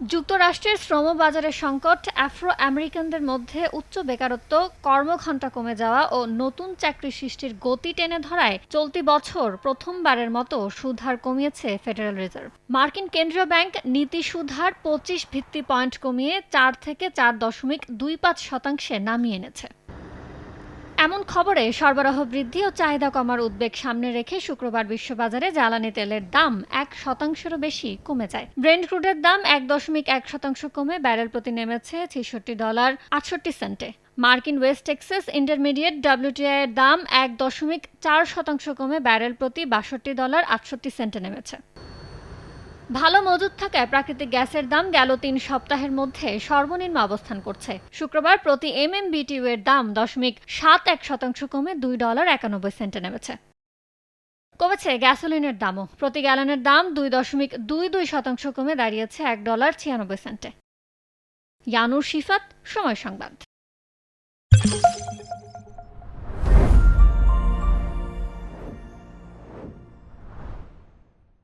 যুক্তরাষ্ট্রের শ্রম বাজারের সংকট আফ্রো আমেরিকানদের মধ্যে উচ্চ বেকারত্ব, কর্মঘণ্টা কমে যাওয়া ও নতুন চাকরি সৃষ্টির গতি টেনে ধরায় চলতি বছর প্রথমবারের মতো সুদহার কমিয়েছে ফেডারেল রিজার্ভ। মার্কিন কেন্দ্রীয় ব্যাংক নীতি সুধার পঁচিশ ভিত্তি পয়েন্ট কমিয়ে চার থেকে চার দশমিক দুই পাঁচ শতাংশে নামিয়ে এনেছে। এমন খবরে সরবরাহ বৃদ্ধি ও চাহিদা কমার উদ্বেগ সামনে রেখে শুক্রবার বিশ্ববাজারে জ্বালানি তেলের দাম এক শতাংশেরও বেশি কমে যায়। ব্রেন্ড ক্রুডের দাম এক দশমিক এক শতাংশ কমে ব্যারেল প্রতি নেমেছে ছেষট্টি ডলার আটষট্টি সেন্টে। মার্কিন ওয়েস্ট টেক্সাস ইন্টারমিডিয়েট ডব্লিউটিআই এর দাম এক দশমিক চার শতাংশ কমে ব্যারেল প্রতি বাষট্টি ডলার আটষট্টি সেন্টে নেমেছে। ভালো মজুদ থাকায় প্রাকৃতিক গ্যাসের দাম গেল তিন সপ্তাহের মধ্যে সর্বনিম্ন অবস্থান করছে। শুক্রবার প্রতি এম এম এর দাম দশমিক সাত এক শতাংশ কমে দুই ডলার একানব্বই সেন্টে নেমেছে। কমেছে গ্যাসোলিনের দামও। প্রতি গ্যালনের দাম দুই দশমিক দুই দুই শতাংশ কমে দাঁড়িয়েছে এক ডলার ছিয়ানব্বই সেন্টে। ইয়ানুর শিফাত, সময় সংবাদ।